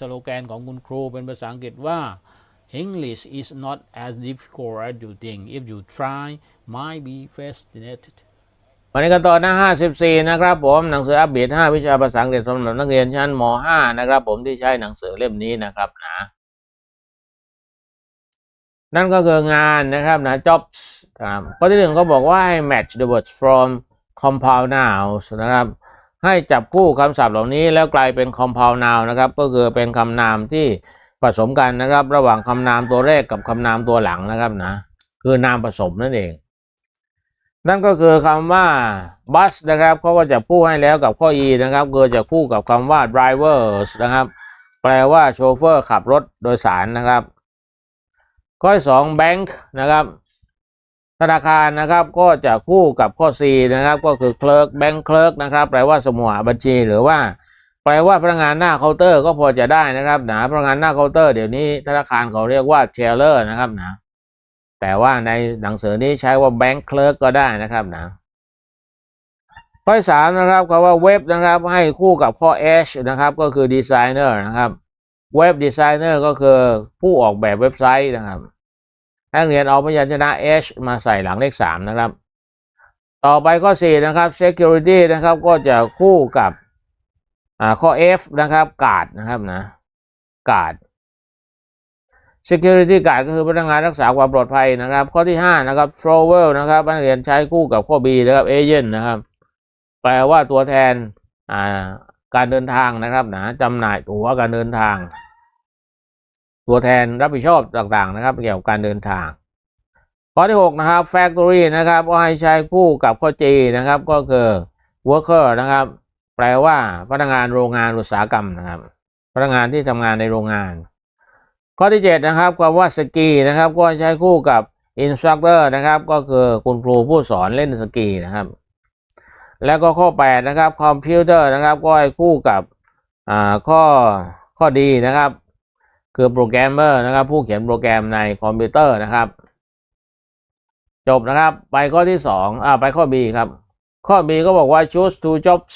สโลแกนของคุณครูเป็นภาษาอังกฤษว่า English is not as difficult as you think if you try might be fascinated วันนี้กันต่อหน้า 54 นะครับผมหนังสืออัปเดต5 วิชาภาษาอังกฤษสำหรับนักเรียนชั้นม .5 นะครับผมที่ใช้หนังสือเล่มนี้นะครับนะนั่นก็คืองานนะครับนะ jobs ครับข้อที่หนึ่งก็บอกว่าให้ match the words from compound nouns นะครับ ให้จับคู่คำศัพท์เหล่านี้แล้วกลายเป็น compound noun นะครับก็คือเป็นคำนามที่ผสมกันนะครับ ระหว่างคำนามตัวแรกกับคำนามตัวหลังนะครับนะคือนามผสมนั่นเอง นั่นก็คือคำว่า bus นะครับเขาก็จะคู่ให้แล้วกับข้อ e นะครับคือจะคู่กับคำว่า drivers นะครับ แปลว่าโชเฟอร์ขับรถโดยสารนะครับ ข้อที่สอง bank นะครับ ธนาคารนะครับก็จะคู่กับข้อ c นะครับก็คือ clerk bank clerk นะครับแปลว่าสมุหบัญชีหรือว่า แปลว่าพนักงานหน้าเคาน์เตอร์ก็พอจะได้นะครับนะพนักงานหน้าเคาน์เตอร์เดี๋ยวนี้ธนาคารเขาเรียกว่า teller นะครับนะแต่ว่าในหนังสือนี้ใช้ว่า bank clerk ก็ได้นะครับนะข้อสามนะครับคำว่าเว็บนะครับให้คู่กับข้อ h นะครับก็คือ designer นะครับเว็บ designer ก็คือผู้ออกแบบเว็บไซต์นะครับ นักเรียนเอาพยัญชนะ h มาใส่หลังเลขสามนะครับ ต่อไปข้อสี่นะครับ security นะครับ ก็จะคู่กับข้อ f นะครับ guard นะครับนะ guard security guard ก็คือพนักงานรักษาความปลอดภัยนะครับ ข้อที่ห้านะครับ travel นะครับนักเรียนใช้คู่กับข้อ b นะครับ agent นะครับ แปลว่าตัวแทนการเดินทางนะครับนะจำหน่ายตั๋วการเดินทาง ตัวแทนรับผิดชอบต่างๆนะครับ เกี่ยวกับการเดินทางข้อที่ 6 นะครับ factory นะครับก็ให้ใช้คู่กับข้อ G นะครับ ก็คือ worker นะครับ แปลว่าพนักงานโรงงานอุตสาหกรรมนะครับ พนักงานที่ทำงานในโรงงาน ข้อที่ 7 นะครับคำว่าสกีนะครับ ก็ใช้คู่กับ instructor นะครับ ก็คือคุณครูผู้สอนเล่นสกีนะครับ แล้วก็ข้อ 8 นะครับคอมพิวเตอร์นะครับ ก็ให้คู่กับอ่าข้อข้อดีนะครับ คือโปรแกรมเมอร์นะครับ ผู้เขียนโปรแกรมในคอมพิวเตอร์นะครับ จบนะครับ ไปข้อที่2อ่าไปข้อ B ครับ ข้อ B ก็บอกว่า choose two jobs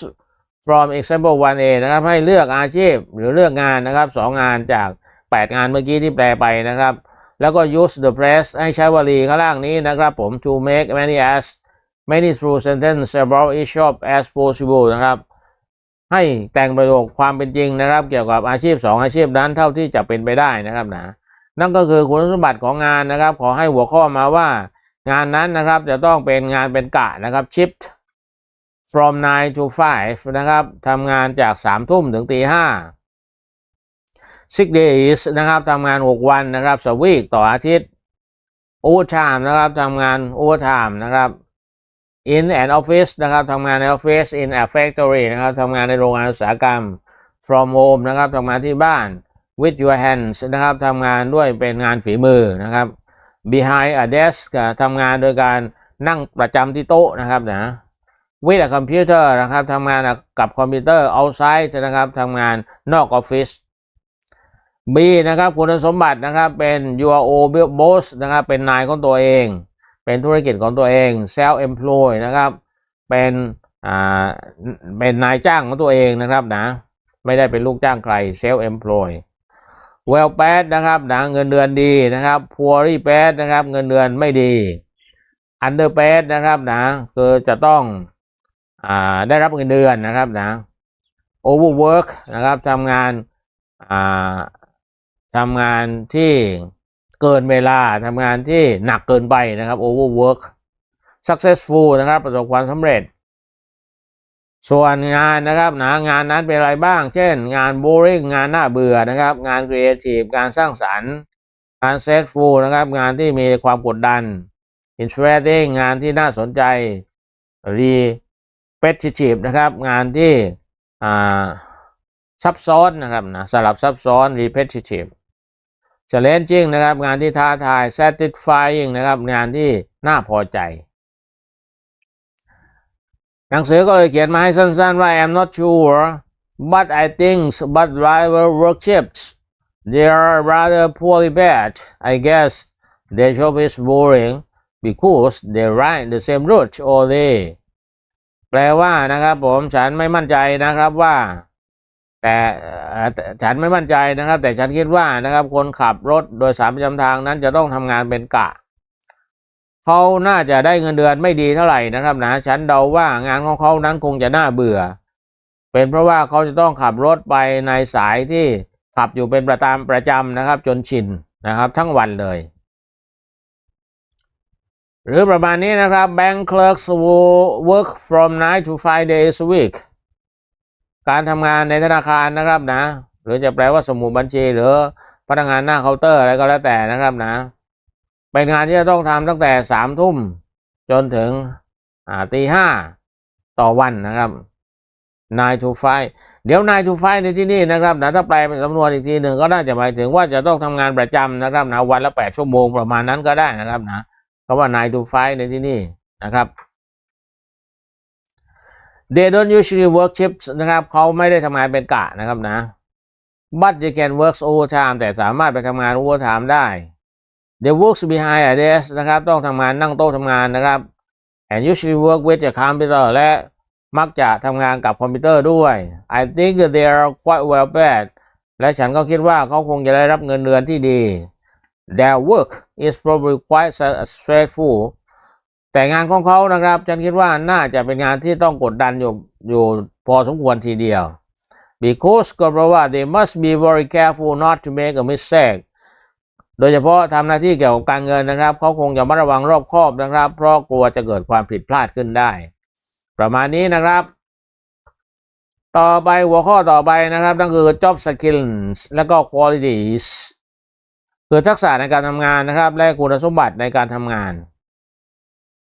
from example 1A นะครับ ให้เลือกอาชีพหรือเลือกงานนะครับสองงานจาก 8 งานเมื่อกี้ที่แปลไปนะครับ แล้วก็ use the press ให้ใช้วลีข้างล่างนี้นะครับผม to make many as many true sentence about each job as possible นะครับ ให้แต่งประโยคความเป็นจริงนะครับ เกี่ยวกับอาชีพ 2 อาชีพนั้นเท่าที่จะเป็นไปได้นะครับนะนั่นก็คือคุณสมบัติของงานนะครับ ขอให้หัวข้อมาว่า งานนั้นนะครับจะต้องเป็นงานเป็นกะนะครับ shift from 9 to 5 นะครับทำงานจาก 3 ทุ่มถึงตีห้า six days นะครับทำงาน 6 วันนะครับสวีกต่ออาทิตย์ overtime นะครับทำงาน overtime นะครับ in an office นะครับทำงานในออฟฟิศ in a factory นะครับทำงานในโรงงานอุตสาหกรรม from home นะครับทำงานที่บ้าน with your hands นะครับทำงานด้วยเป็นงานฝีมือนะครับ behind a desk ทำงานโดยการนั่งประจำที่โต๊ะนะครับนะ with a computer นะครับทำงานกับคอมพิวเตอร์ outside นะครับทำงานนอกออฟฟิศ B นะครับคุณสมบัตินะครับเป็น your own boss นะครับเป็นนายของตัวเอง เป็นธุรกิจของตัวเอง self employ นะครับ เป็นอ่าเป็นนายจ้างของตัวเองนะครับนะไม่ได้เป็นลูกจ้างใคร self employ well paid นะครับนะเงินเดือนดีนะครับ poorly paid นะครับเงินเดือนไม่ดี under paid นะครับนะคือจะต้องอ่าได้รับเงินเดือนนะครับนะ overwork นะครับทำงานอ่าทำงานที่ เกินเวลาทำงานที่หนักเกินไปนะครับ overwork successful นะครับ ประสบความสำเร็จ ส่วนงานนะครับนะงานนั้นเป็นอะไรบ้าง เช่น งาน boring งานน่าเบื่อนะครับ งาน creative การสร้างสรรค์งาน stressful นะครับ งานที่มีความกดดัน interesting งานที่น่าสนใจ repetitive นะครับ งานที่ซับซ้อนนะครับนะสลับซับซ้อน repetitive challenging นะครับ งานที่ท้าทาย satisfying นะครับ งานที่น่าพอใจ หนังสือก็เลยเขียนมาให้สั้นๆว่า I'm not sure but I think but driver workshops they are rather poorly bad I guess their job is boring because they ride the same route all day แปลว่านะครับผมฉันไม่มั่นใจนะครับว่า แต่ฉันไม่มั่นใจนะครับ แต่ฉันคิดว่านะครับ คนขับรถโดยสารประจำทางนั้นจะต้องทำงานเป็นกะเขาน่าจะได้เงินเดือนไม่ดีเท่าไหร่นะครับนะฉันเดาว่างานของเขานั้นคงจะน่าเบื่อ เป็นเพราะว่าเขาจะต้องขับรถไปในสายที่ขับอยู่เป็นประจำประจำนะครับ จนชินนะครับ ทั้งวันเลย หรือประมาณนี้นะครับ bank clerks will work from 9 to 5 days a week การทำงานในธนาคารนะครับนะ หรือจะแปลว่าสมุดบัญชี หรือพนักงานหน้าเคาน์เตอร์อะไรก็แล้วแต่นะครับนะ เป็นงานที่จะต้องทำตั้งแต่สามทุ่มจนถึงตีห้าต่อวันนะครับ9 to 5เดี๋ยว9 to 5ในที่นี่นะครับนะถ้าแปลเป็นจำนวนอีกทีหนึ่งก็น่าจะหมายถึงว่าจะต้องทำงานประจำนะครับนะวันละ8ชั่วโมงประมาณนั้นก็ได้นะครับนะเพราะว่า9 to 5ในที่นี่นะครับ they don't usually work shifts นะครับเขาไม่ได้ทำงานเป็นกะนะครับนะ but they can work overtime แต่สามารถไปทำงาน overtime ได้ they work behind a desk นะครับ ต้องทำงานนั่งโต๊ะทำงานนะครับ and usually work with a computer และมักจะทำงานกับคอมพิวเตอร์ด้วย I think they are quite well paid และฉันก็คิดว่าเขาคงจะได้รับเงินเดือนที่ดี Their work is probably quite stressful แต่งานของเขานะครับ ฉันคิดว่าน่าจะเป็นงานที่ต้องกดดันอยู่อยู่พอสมควรทีเดียว because ก็เพราะว่า they must be very careful not to make a mistake โดยเฉพาะทำหน้าที่เกี่ยวกับการเงินนะครับเขาคงจะมัดระวังรอบคอบนะครับ เพราะกลัวจะเกิดความผิดพลาดขึ้นได้ ประมาณนี้นะครับ ต่อไปหัวข้อต่อไปนะครับนั่นคือ job skills แล้วก็ qualities คือทักษะในการทำงานนะครับ และคุณสมบัติในการทำงาน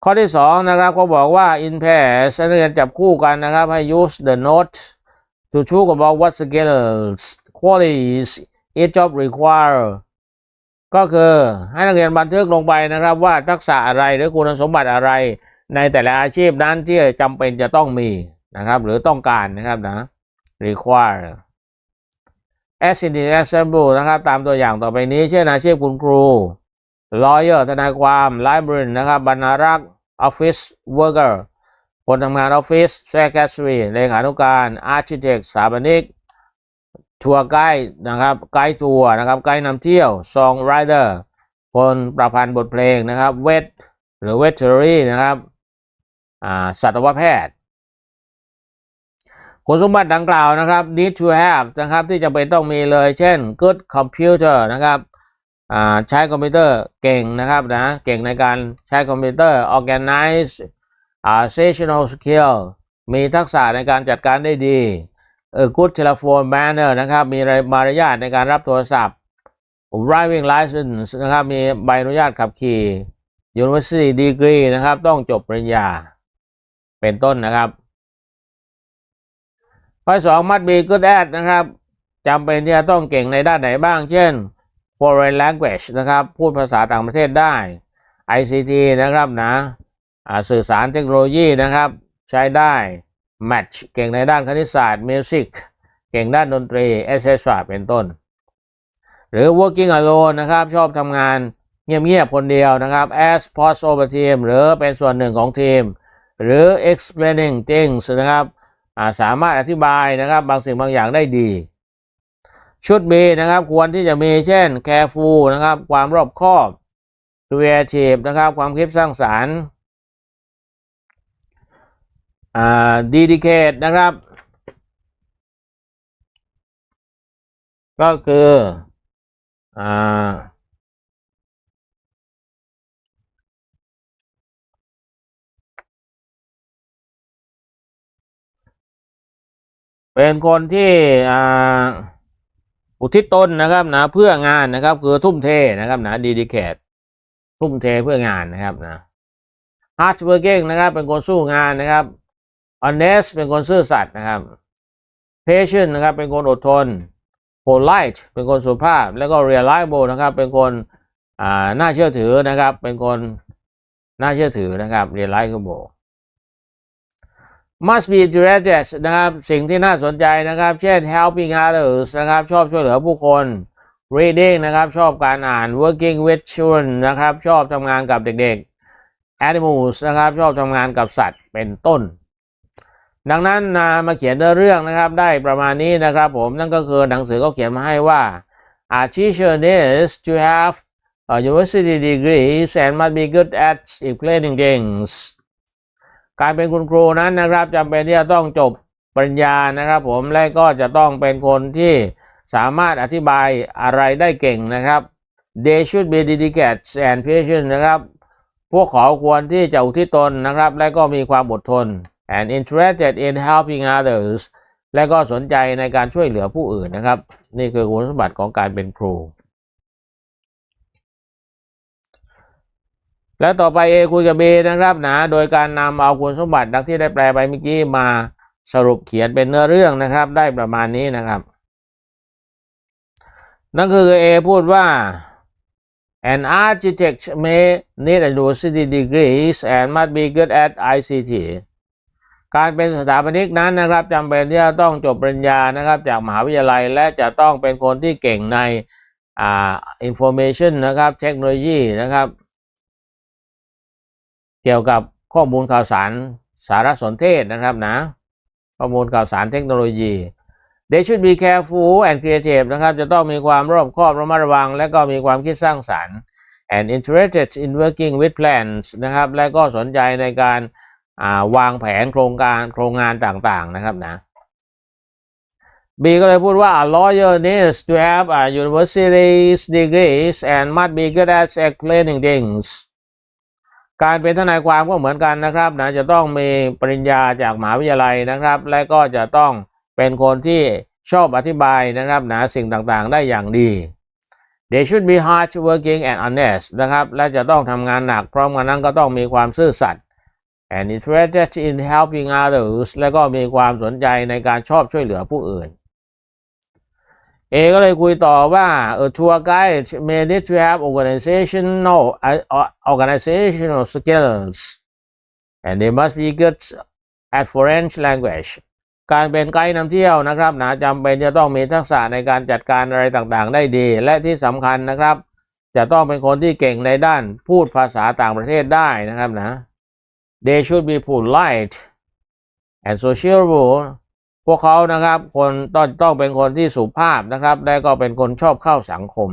ข้อที่สองนะครับเขาบอกว่า in pairs นักเรียนจับคู่กันนะครับ ให้ use the note to talk about what skills qualities each job require ก็คือให้นักเรียนบันทึกลงไปนะครับ ว่าทักษะอะไรหรือคุณสมบัติอะไร ในแต่ละอาชีพนั้นที่จำเป็นจะต้องมีนะครับ หรือต้องการนะครับนะ require as in the example นะครับ ตามตัวอย่างต่อไปนี้ เช่นอาชีพคุณครู lawyer ทนายความ library นะครับบรรณารักษ์ office worker คนทำงานออฟฟิศ secretary เลขานุการ architect สถาปนิก ทัวร์ไกด์นะครับ ไกด์ทัวร์นะครับ ไกด์นำเที่ยว song writer คนประพันธ์บทเพลงนะครับ เวทหรือ veterinary นะครับอ่าสัตวแพทย์คุณสมบัติดังกล่าวนะครับ need to have นะครับ ที่จำเป็นต้องมีเลย เช่น good computer นะครับ ใช้คอมพิวเตอร์เก่งนะครับนะเก่งในการใช้คอมพิวเตอร์ organize sessional skill มีทักษะในการจัดการได้ดีเออ good telephone manner นะครับมีมารยาทในการรับโทรศัพท์ driving license นะครับมีใบอนุญาตขับขี่ university degree นะครับต้องจบปริญญาเป็นต้นนะครับข้อสอง must be good at นะครับจำเป็นที่จะต้องเก่งในด้านไหนบ้าง เช่น foreign language นะครับ พูดภาษาต่างประเทศได้ ICT นะครับนะสื่อสารเทคโนโลยีนะครับ ใช้ได้ match เก่งในด้านคณิตศาสตร์ music เก่งด้านดนตรี etc เป็นต้น หรือ working alone นะครับ ชอบทำงานเงียบๆคนเดียวนะครับ as part of a team หรือเป็นส่วนหนึ่งของทีม หรือ explaining things นะครับสามารถอธิบายนะครับบางสิ่งบางอย่างได้ดี ชุดมีนะครับ ควรที่จะมีเช่น careful นะครับ ความรอบคอบ creative นะครับ ความคิดสร้างสารรค์อ่า dedicate นะครับ ก็คืออ่าเป็นคนที่อ่า อุทิศตนนะครับนะเพื่องานนะครับ คือทุ่มเทนะครับนะ dedicate ทุ่มเทเพื่องานนะครับนะ hard working นะครับ เป็นคนสู้งานนะครับ honest เป็นคนซื่อสัตย์นะครับ patient นะครับเป็นคนอดทน polite เป็นคนสุภาพ แล้วก็ reliable นะครับเป็นคนอ่าน่าเชื่อถือนะครับ เป็นคนน่าเชื่อถือนะครับ reliable must be interested นะครับ สิ่งที่น่าสนใจนะครับ เช่น helping others นะครับ ชอบช่วยเหลือผู้คน reading นะครับ ชอบการอ่าน working with children นะครับ ชอบทำงานกับเด็กๆ animals นะครับ ชอบทำงานกับสัตว์เป็นต้น ดังนั้นนะมาเขียนเนื้อเรื่องนะครับ ได้ประมาณนี้นะครับผม นั่นก็คือหนังสือเขาเขียนมาให้ว่า a teacher needs to have a university degree and must be good at explaining things การเป็นคุณครูนั้นนะครับจำเป็นที่จะต้องจบปริญญานะครับ ผมและก็จะต้องเป็นคนที่สามารถอธิบายอะไรได้เก่งนะครับ they should be dedicated and patient นะครับ พวกเขาควรที่จะอุทิศตนนะครับ และก็มีความอดทน and interested in helping others และก็สนใจในการช่วยเหลือผู้อื่นนะครับ นี่คือคุณสมบัติของการเป็นครู และต่อไป A คุยกับ B นะครับนะโดยการนำเอาคุณสมบัติดังที่ได้แปลไปเมื่อกี้มาสรุปเขียนเป็นเนื้อเรื่องนะครับ ได้ประมาณนี้นะครับ นั่นคือ A พูดว่า An architect may need a university degrees and must be good at ICT การเป็นสถาปนิกนั้นนะครับจำเป็นที่จะต้องจบปริญญานะครับ จากมหาวิทยาลัยและจะต้องเป็นคนที่เก่งในอ่า information นะครับ เทคโนโลยีนะครับ เกี่ยวกับข้อมูลข่าวสารสารสนเทศนะครับนะ ข้อมูลข่าวสารเทคโนโลยี they should be careful and creative นะครับ จะต้องมีความรอบคอบระมัดระวัง และก็มีความคิดสร้างสรรค์ and interested in working with plans นะครับ และก็สนใจในการาวางแผนโครงการโครงงานต่างๆนะครับนะ B ก็เลยพูดว่า a lawyer needs to have a university's degrees and must be good at explaining things การเป็นทนายความก็เหมือนกันนะครับนะจะต้องมีปริญญาจากมหาวิทยาลัยนะครับ และก็จะต้องเป็นคนที่ชอบอธิบายนะครับนะสิ่งต่างๆ ได้อย่างดี They should be hard working and honest นะครับและจะต้องทำงานหนักพร้อมกันนั้นก็ต้องมีความซื่อสัตย์ and interested in helping others และก็มีความสนใจในการชอบช่วยเหลือผู้อื่น เอก็เลยคุยต่อว่าเออ tour guide may need to have organizational organizational skills and they must be good at foreign language การเป็นไกด์นำเที่ยวนะครับนะจำเป็นจะต้องมีทักษะในการจัดการอะไรต่างๆ ได้ดี และที่สำคัญนะครับ จะต้องเป็นคนที่เก่งในด้านพูดภาษาต่างประเทศได้นะครับนะ they should be polite and sociable พวกเขานะครับคนต้องต้องเป็นคนที่สุภาพนะครับ และก็เป็นคนชอบเข้าสังคม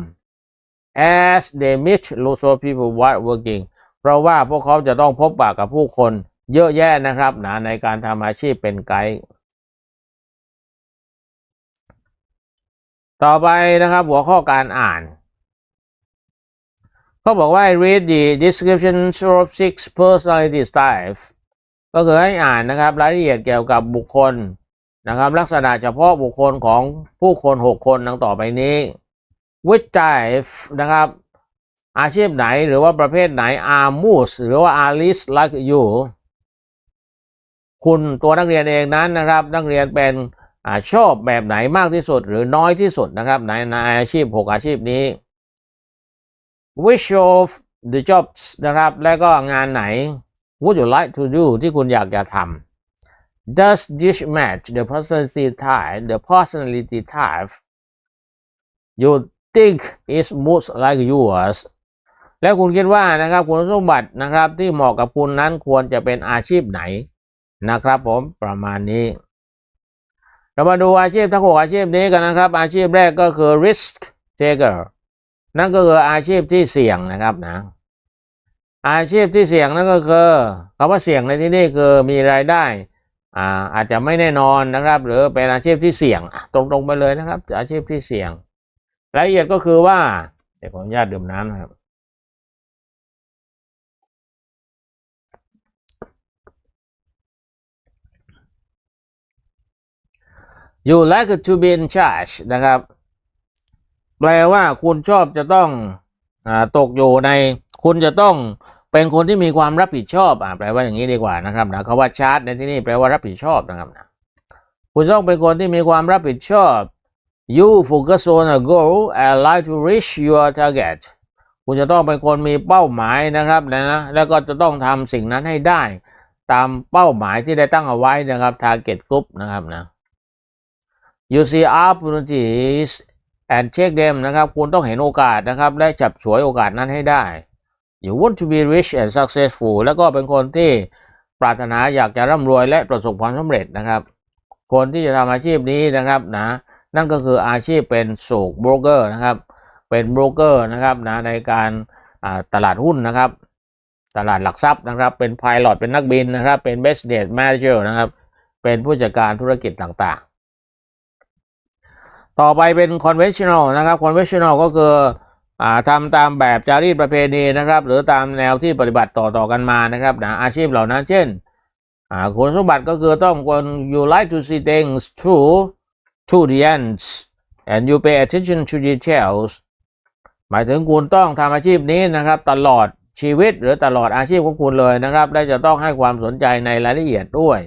as they meet lots of people while working เพราะว่าพวกเขาจะต้องพบปะกับผู้คนเยอะแยะนะครับนะในการทำอาชีพเป็นไกด์ต่อไปนะครับหัวข้อการอ่าน เขาบอกว่า read the description of six personality types ก็คือให้อ่านนะครับรายละเอียดเกี่ยวกับบุคคล นะครับลักษณะเฉพาะบุคคลของผู้คน 6 คนดังต่อไปนี้ which type นะครับอาชีพไหนหรือว่าประเภทไหน are most หรือว่า are least like you คุณตัวนักเรียนเองนั้นนะครับ นักเรียนเป็นอชอบแบบไหนมากที่สุดหรือน้อยที่สุดนะครับในในอาชีพ 6 อาชีพนี้ which of the jobs นะครับ และก็งานไหน would you like to do ที่คุณอยากจะทำ does this match the personality type the personality type you think is most like yours แล้วคุณคิดว่านะครับคุณสมบัตินะครับที่เหมาะกับคุณนั้นควรจะเป็นอาชีพไหนนะครับผมประมาณนี้ เรามาดูอาชีพทั้งหกอาชีพนี้กันนะครับ อาชีพแรกก็คือ risk taker นั่นก็คืออาชีพที่เสี่ยงนะครับนะอาชีพที่เสี่ยงนั่นก็คือคำว่าเสี่ยงในที่นี้คือมีรายได้ อ่าอาจจะไม่แน่นอนนะครับ หรือเป็นอาชีพที่เสี่ยงตรงๆไปเลยนะครับ อาชีพที่เสี่ยงรายละเอียดก็คือว่าเดี๋ยวขออนุญาตดื่มน้ำนะครับ you like to be in charge นะครับ แปลว่าคุณชอบจะต้องอตกอยู่ในคุณจะต้อง เป็นคนที่มีความรับผิดชอบอ่าแปลว่าอย่างนี้ดีกว่านะครับนะคำว่าชาร์จในที่นี้แปลว่ารับผิดชอบนะครับนะคุณต้องเป็นคนที่มีความรับผิดชอบ you focus on a goal and like to reach your target คุณจะต้องเป็นคนมีเป้าหมายนะครับนะ แล้วก็จะต้องทำสิ่งนั้นให้ได้ ตามเป้าหมายที่ได้ตั้งเอาไว้นะครับ target group นะครับนะ you see opportunities and take them นะครับ คุณต้องเห็นโอกาสนะครับ และจับฉวยโอกาสนั้นให้ได้ you want to be rich and successful แล้วก็เป็นคนที่ปรารถนาอยากจะร่ำรวยและประสบความสำเร็จนะครับ คนที่จะทำอาชีพนี้นะครับนะนั่นก็คืออาชีพเป็นสูกโบรกเกอร์นะครับ เป็นโบรกเกอร์นะครับนะในการตลาดหุ้นนะครับ ตลาดหลักทรัพย์นะครับ เป็นพาย o t เป็นนักบินนะครับ เป็น business manager นะครับ เป็นผู้จัดการธุรกิจต่างๆ ต่อไปเป็น conventional นะครับ conventional ก็คือ อ่าทำตามแบบจารีตประเพณีนะครับ หรือตามแนวที่ปฏิบัติต่อๆกันมานะครับนะอาชีพเหล่านั้นเช่นคุณสมบัติก็คือต้องคน you like to see things through to the ends and you pay attention to details หมายถึงคุณต้องทำอาชีพนี้นะครับ ตลอดชีวิตหรือตลอดอาชีพของคุณเลยนะครับ และจะต้องให้ความสนใจในรายละเอียดด้วย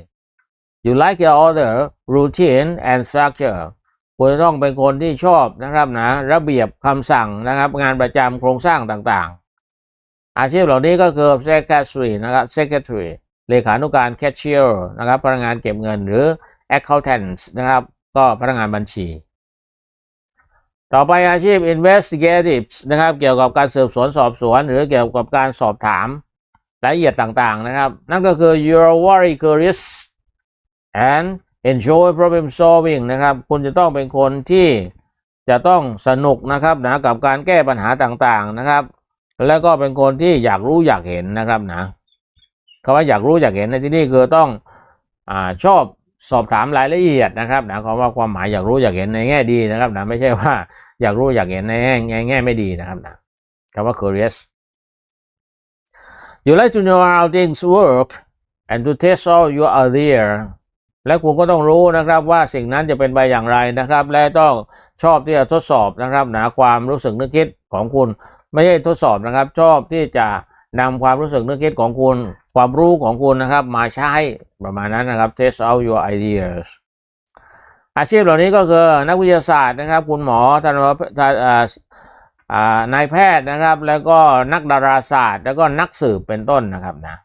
you like your order routine and structure คุณจะต้องเป็นคนที่ชอบนะครับนะระเบียบคำสั่งนะครับ งานประจำโครงสร้างต่างๆ อาชีพเหล่านี้ก็คือ secretary นะครับ secretary เลขานุการ cashier นะครับพนักงานเก็บเงินหรือ accountant นะครับก็พนักงานบัญชี ต่อไปอาชีพ investigative นะครับเกี่ยวกับการสืบสวนสอบสวน หรือเกี่ยวกับการสอบถามรายละเอียดต่างๆนะครับ นั่นก็คือ you're very curious and enjoy problem solving นะครับ คุณจะต้องเป็นคนที่จะต้องสนุกนะครับนะกับการแก้ปัญหาต่างๆนะครับ แล้วก็เป็นคนที่อยากรู้อยากเห็นนะครับนะคำว่าอยากรู้อยากเห็นในที่นี่คือต้องอชอบสอบถามรายละเอียดนะครับนะคำว่าความหมายอยากรู้อยากเห็นในแง่ดีนะครับนะไม่ใช่ว่าอยากรู้อยากเห็นในแง่แง่แง่ไม่ดีนะครับนะคำว่า curious you like to know how things work and to test all your idea และคุณก็ต้องรู้นะครับว่าสิ่งนั้นจะเป็นไปอย่างไรนะครับ และต้องชอบที่จะทดสอบนะครับ หนะความรู้สึกนึกคิดของคุณ ไม่ใช่ทดสอบนะครับ ชอบที่จะนำความรู้สึกนึกคิดของคุณ ความรู้ของคุณนะครับมาใช้ประมาณนั้นนะครับ test out your ideas อาชีพเหล่านี้ก็คือนักวิทยาศาสตร์นะครับ คุณหมอทันนายแพทย์นะครับ แล้วก็นักดาราศาสตร์ แล้วก็นักสืบเป็นต้นนะครับนะ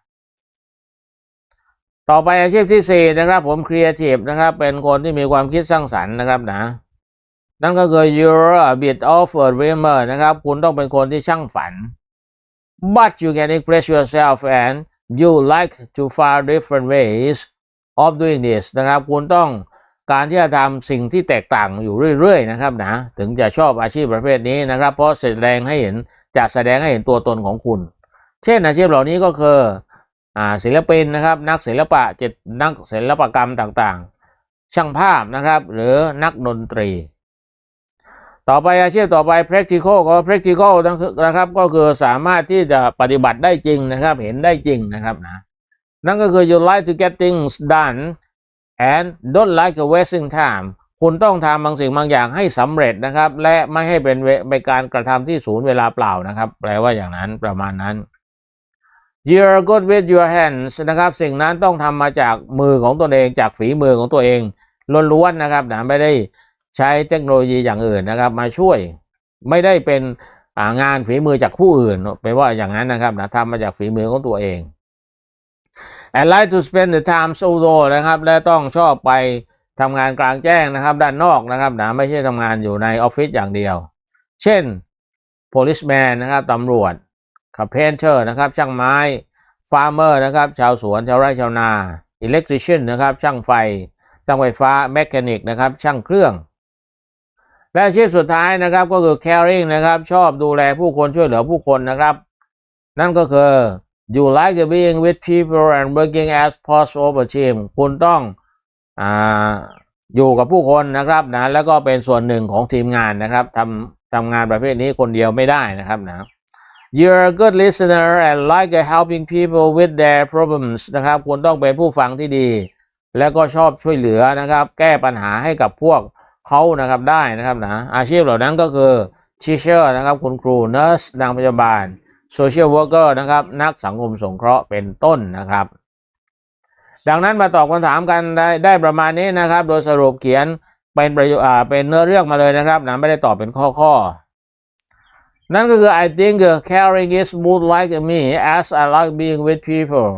ต่อไปอาชีพที่ 4 นะครับ ผมครีเอทีฟนะครับ เป็นคนที่มีความคิดสร้างสรรค์นะครับนะ นั่นก็คือ you're a bit of a dreamer นะครับ คุณต้องเป็นคนที่ช่างฝัน but you can express yourself and you like to find different ways of doing this นะครับ คุณต้องการที่จะทำสิ่งที่แตกต่างอยู่เรื่อยๆนะครับนะถึงจะชอบอาชีพประเภทนี้นะครับ เพราะแสดงให้เห็นจะแสดงให้เห็นตัวตนของคุณ เช่นอาชีพเหล่านี้ก็คือ ศิลปินนะครับนักศิลปะเจิตนักศิลปกรรมต่างๆ ช่างภาพนะครับหรือนักดนตรี ต่อไปอาชีพต่อไป practical ก็ practical นะครับก็คือสามารถที่จะปฏิบัติได้จริงนะครับเห็นได้จริงนะครับนะนั่นก็คือ you like to get things done and don't like wasting time คุณต้องทำบางสิ่งบางอย่างให้สำเร็จนะครับ และไม่ให้เป็นเป็นการกระทำที่ศูนย์เวลาเปล่านะครับ แปลว่าอย่างนั้นประมาณนั้น you're good with your hands นะครับ สิ่งนั้นต้องทำมาจากมือของตัวเองจากฝีมือของตัวเองล้วนๆนะครับนะไม่ได้ใช้เทคโนโลยีอย่างอื่นนะครับ มาช่วยไม่ได้เป็นงานฝีมือจากผู้อื่นเป็นว่าอย่างนั้นนะครับนะทำมาจากฝีมือของตัวเอง and like to spend the time outdoor นะครับและต้องชอบไปทำงานกลางแจ้งนะครับ ด้านนอกนะครับนะไม่ใช่ทำงานอยู่ในออฟฟิศอย่างเดียว เช่น policeman นะครับตำรวจ carpenter นะครับช่างไม้ farmer นะครับชาวสวนชาวไร่ชาวนา electrician นะครับช่างไฟ ช่างไฟฟ้า mechanic นะครับช่างเครื่อง และอาชีพสุดท้ายนะครับก็คือ caring นะครับชอบดูแลผู้คนช่วยเหลือผู้คนนะครับ นั่นก็คือ you like being with people and working as part of a team คุณต้องอ่าอยู่กับผู้คนนะครับนะแล้วก็เป็นส่วนหนึ่งของทีมงานนะครับทำทำงานประเภทนี้คนเดียวไม่ได้นะครับนะ you're a good listener and like helping people with their problems นะครับคุณต้องเป็นผู้ฟังที่ดี แล้วก็ชอบช่วยเหลือนะครับ แก้ปัญหาให้กับพวกเขานะครับได้นะครับนะอาชีพเหล่านั้นก็คือ teacher นะครับคุณครู nurse นางพยาบาล social worker นะครับนักสังคมสงเคราะห์เป็นต้นนะครับ ดังนั้นมาตอบคำถามกันได้ได้ประมาณนี้นะครับ โดยสรุปเขียนเป็นประโยคเป็นเนื้อเรื่องมาเลยนะครับนะไม่ได้ตอบเป็นข้อข้อ นั่นก็คือ I think caring is more like me as I like being with people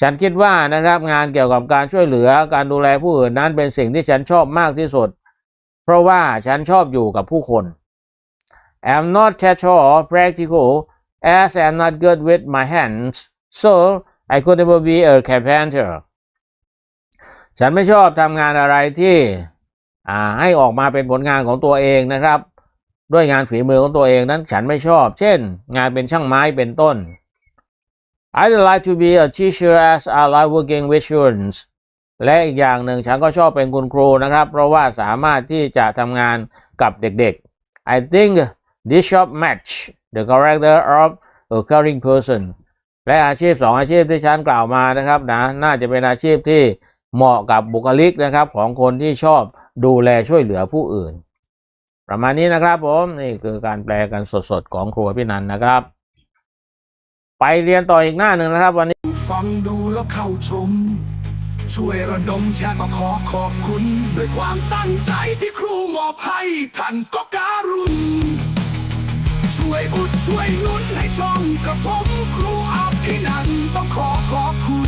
ฉันคิดว่านะครับงานเกี่ยวกับการช่วยเหลือการดูแลผู้อื่นนั้นเป็นสิ่งที่ฉันชอบมากที่สุด เพราะว่าฉันชอบอยู่กับผู้คน I'm not at all practical as I'm not good with my hands so I could never be a carpenter ฉันไม่ชอบทำงานอะไรที่ให้ออกมาเป็นผลงานของตัวเองนะครับ ด้วยงานฝีมือของตัวเองนั้นฉันไม่ชอบ เช่น งานเป็นช่างไม้เป็นต้น I'd like to be a teacher as I like working with students และอีกอย่างหนึ่งฉันก็ชอบเป็นคุณครูนะครับ เพราะว่าสามารถที่จะทำงานกับเด็กๆ I think this job match the character of a caring person และอาชีพสองอาชีพที่ฉันกล่าวมานะครับนะน่าจะเป็นอาชีพที่เหมาะกับบุคลิกนะครับของคนที่ชอบดูแลช่วยเหลือผู้อื่น ประมาณนี้นะครับผมนี่คือการแปลกันสดๆของครัวพี่นันนะครับ ไปเรียนต่ออีกหน้าหนึ่งนะครับ วันนี้ฟังดูแล้วเข้าชม ช่วยระดมแชร์ก็ขอขอบคุณ ด้วยความตั้งใจที่ครูมอบให้ท่านก็การุณช่วยอุดช่วยนุนให้ช่องกระผมครูอาภินันต้องขอขอบคุณ